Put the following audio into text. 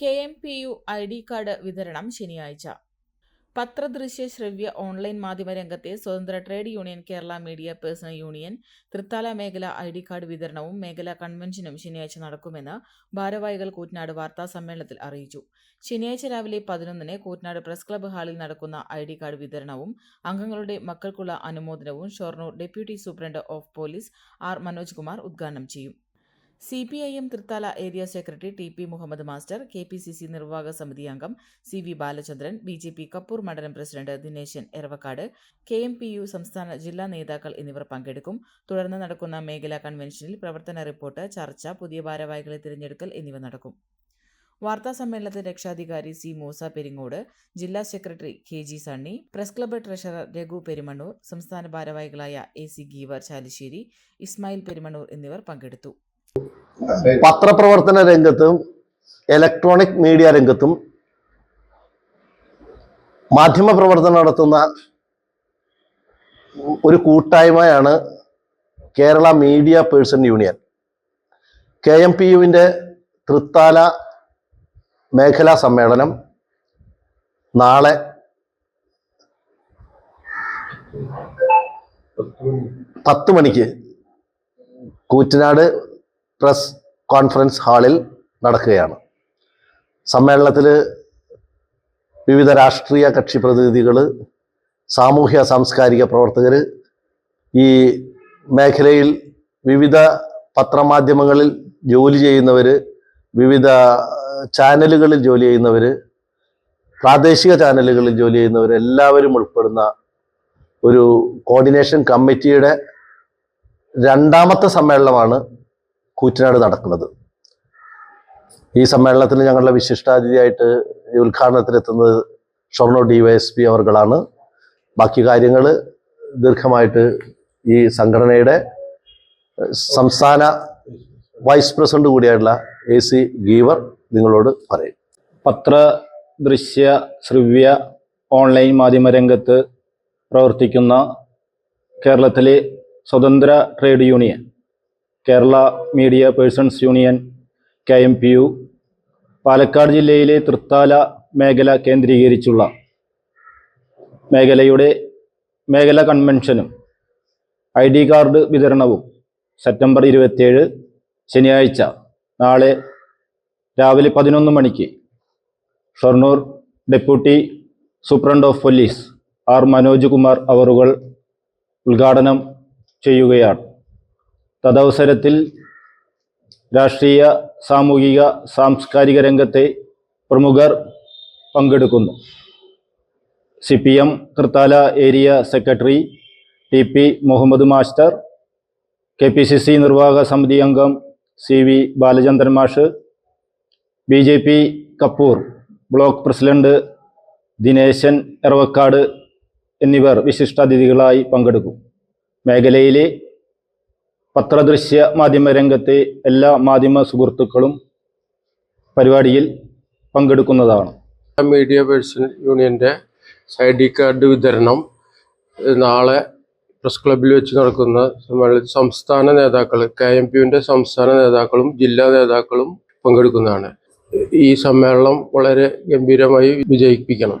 K M P U I D card വിതരണം ശനിയാഴ്ച. പത്രദൃശ്യ ശ്രവ്യ ഓൺലൈൻ മാധ്യമ രംഗത്തെ സ്വതന്ത്ര trade union Kerala media personal union Thrithala മേഖല ഐ ഡി കാർഡ് വിതരണവും മേഖലാ കൺവെൻഷനും ശനിയാഴ്ച നടക്കുമെന്ന് ഭാരവാഹികൾ കൂറ്റനാട് വാർത്താ സമ്മേളനത്തിൽ അറിയിച്ചു. ശനിയാഴ്ച രാവിലെ പതിനൊന്നിന് കൂറ്റനാട് പ്രസ് ക്ലബ്ബ് ഹാളിൽ നടക്കുന്ന ഐ ഡി കാർഡ് വിതരണവും അംഗങ്ങളുടെ മക്കൾക്കുള്ള അനുമോദനവും Shoranur deputy superintendent of police R Manoj Kumar ഉദ്ഘാടനം ചെയ്യും. C P I M Thrithala area secretary T P Muhammad master K P C C നിർവാഹക സമിതി അംഗം C V Balachandran B J P Kappur മണ്ഡലം president Dineshan Eravakkad K M P U സംസ്ഥാന ജില്ലാ നേതാക്കൾ എന്നിവർ പങ്കെടുക്കും. തുടർന്ന് നടക്കുന്ന മേഖലാ കൺവെൻഷനിൽ പ്രവർത്തന റിപ്പോർട്ട് ചർച്ച പുതിയ ഭാരവാഹികളെ തിരഞ്ഞെടുക്കൽ എന്നിവ നടക്കും. വാർത്താ സമ്മേളനത്തിൽ രക്ഷാധികാരി സി മൂസ പെരിങ്ങോട് ജില്ലാ secretary K G Sunny press club treasurer Raghu Perumannur സംസ്ഥാന ഭാരവാഹികളായ എ സി ഗീവർ ചാലിശ്ശേരി ഇസ്മായിൽ പെരുമണ്ണൂർ എന്നിവർ പങ്കെടുത്തു. പത്രപ്രവർത്തന രംഗത്തും ഇലക്ട്രോണിക് മീഡിയ രംഗത്തും മാധ്യമ പ്രവർത്തനം നടത്തുന്ന ഒരു കൂട്ടായ്മയാണ് Kerala media person union K M P യുവിന്റെ Thrithala മേഖലാ സമ്മേളനം നാളെ പത്ത് മണിക്ക്. കൂറ്റനാട് പ്രസ് കോൺഫറൻസ് ഹാളിൽ നടക്കുകയാണ്. സമ്മേളനത്തിൽ വിവിധ രാഷ്ട്രീയ കക്ഷി പ്രതിനിധികൾ സാമൂഹ്യ സാംസ്കാരിക പ്രവർത്തകർ ഈ മേഖലയിൽ വിവിധ പത്രമാധ്യമങ്ങളിൽ ജോലി ചെയ്യുന്നവർ വിവിധ ചാനലുകളിൽ ജോലി ചെയ്യുന്നവർ പ്രാദേശിക ചാനലുകളിൽ ജോലി ചെയ്യുന്നവർ എല്ലാവരും ഉൾപ്പെടുന്ന ഒരു കോർഡിനേഷൻ കമ്മിറ്റിയുടെ രണ്ടാമത്തെ സമ്മേളനമാണ് കൂറ്റനാട് നടക്കുന്നത്. ഈ സമ്മേളനത്തിന് ഞങ്ങളുടെ വിശിഷ്ടാതിഥിയായിട്ട് ഈ ഉദ്ഘാടനത്തിനെത്തുന്നത് Shoranur D Y S P അവർകളാണ്. ബാക്കി കാര്യങ്ങൾ ദീർഘമായിട്ട് ഈ സംഘടനയുടെ സംസ്ഥാന വൈസ് പ്രസിഡന്റ് കൂടിയായിട്ടുള്ള എ സി ഗീവർ നിങ്ങളോട് പറയും. പത്ര ദൃശ്യ ശ്രവ്യ ഓൺലൈൻ മാധ്യമ രംഗത്ത് പ്രവർത്തിക്കുന്ന കേരളത്തിലെ സ്വതന്ത്ര trade union Kerala media persons union K M P U Palakkad ജില്ലയിലെ തൃത്താല മേഖല കേന്ദ്രീകരിച്ചുള്ള മേഖലയുടെ മേഖല കൺവെൻഷനും ഐ ഡി കാർഡ് വിതരണവും സെപ്റ്റംബർ ഇരുപത്തിയേഴ് ശനിയാഴ്ച നാളെ രാവിലെ പതിനൊന്ന് മണിക്ക് Shoranur deputy superintendent of police R Manoj Kumar അവറുകൾ ഉദ്ഘാടനം ചെയ്യുകയാണ്. തദവസരത്തിൽ രാഷ്ട്രീയ സാമൂഹിക സാംസ്കാരിക രംഗത്തെ പ്രമുഖർ പങ്കെടുക്കുന്നു. C P M Thrithala area secretary T P Muhammad master K P C C നിർവാഹക സമിതി അംഗം സി വി ബാലചന്ദ്രൻ മാഷ് B J P Kappur block president Dineshan Eravakkad എന്നിവർ വിശിഷ്ടാതിഥികളായി പങ്കെടുക്കും. മേഖലയിലെ പത്രദൃശ്യ മാധ്യമ രംഗത്തെ എല്ലാ മാധ്യമ സുഹൃത്തുക്കളും പരിപാടിയിൽ പങ്കെടുക്കുന്നതാണ്. മീഡിയ പേഴ്സൺ യൂണിയന്റെ ഐ ഡി കാർഡ് വിതരണം നാളെ പ്രസ് ക്ലബിൽ വെച്ച് നടക്കുന്ന സമ്മേളനത്തിൽ സംസ്ഥാന നേതാക്കൾ കെ എം പിയുടെ സംസ്ഥാന നേതാക്കളും ജില്ലാ നേതാക്കളും പങ്കെടുക്കുന്നതാണ്. ഈ സമ്മേളനം വളരെ ഗംഭീരമായി വിജയിപ്പിക്കണം.